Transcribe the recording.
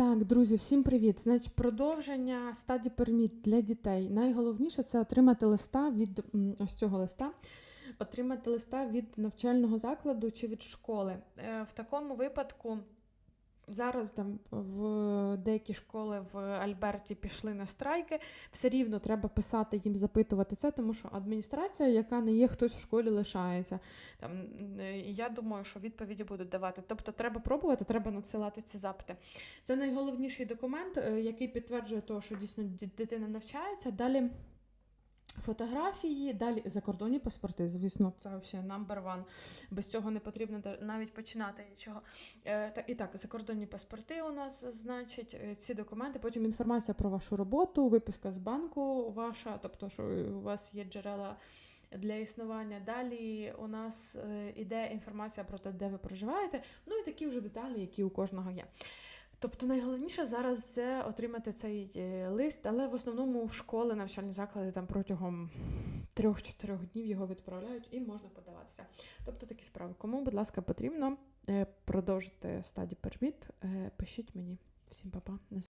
Так, друзі, всім привіт. Значить, продовження стаді перміт для дітей. Найголовніше це отримати листа від ось цього листа. Отримати листа від навчального закладу чи від школи. Е, В такому випадку зараз там в деякі школи в Альберті пішли на страйки. Все рівно треба писати їм, запитувати це, тому що адміністрація, яка не є, хтось в школі лишається. Там е, я думаю, що відповіді будуть давати. Тобто, треба пробувати, треба надсилати ці запити. Це найголовніший документ, е, який підтверджує того, що дійсно ді- дитина навчається. Далі. Фотографії, далі закордонні паспорти, звісно, це взагалі number one. Без цього не потрібно навіть починати нічого. Е, і так, закордонні паспорти у нас, значить, е, ці документи, потім інформація про вашу роботу, виписка з банку ваша, тобто, що у вас є джерела для існування. Далі у нас е, іде інформація про те, де ви проживаєте. Ну і такі вже деталі, які у кожного є. Тобто найголовніше зараз це отримати цей е, лист, але в основному в школи, навчальні заклади там протягом 3-4 днів його відправляють і можна подаватися. Тобто такі справи. Кому, будь ласка, потрібно е, продовжити стадію перміт, е, пишіть мені. Всім па-па.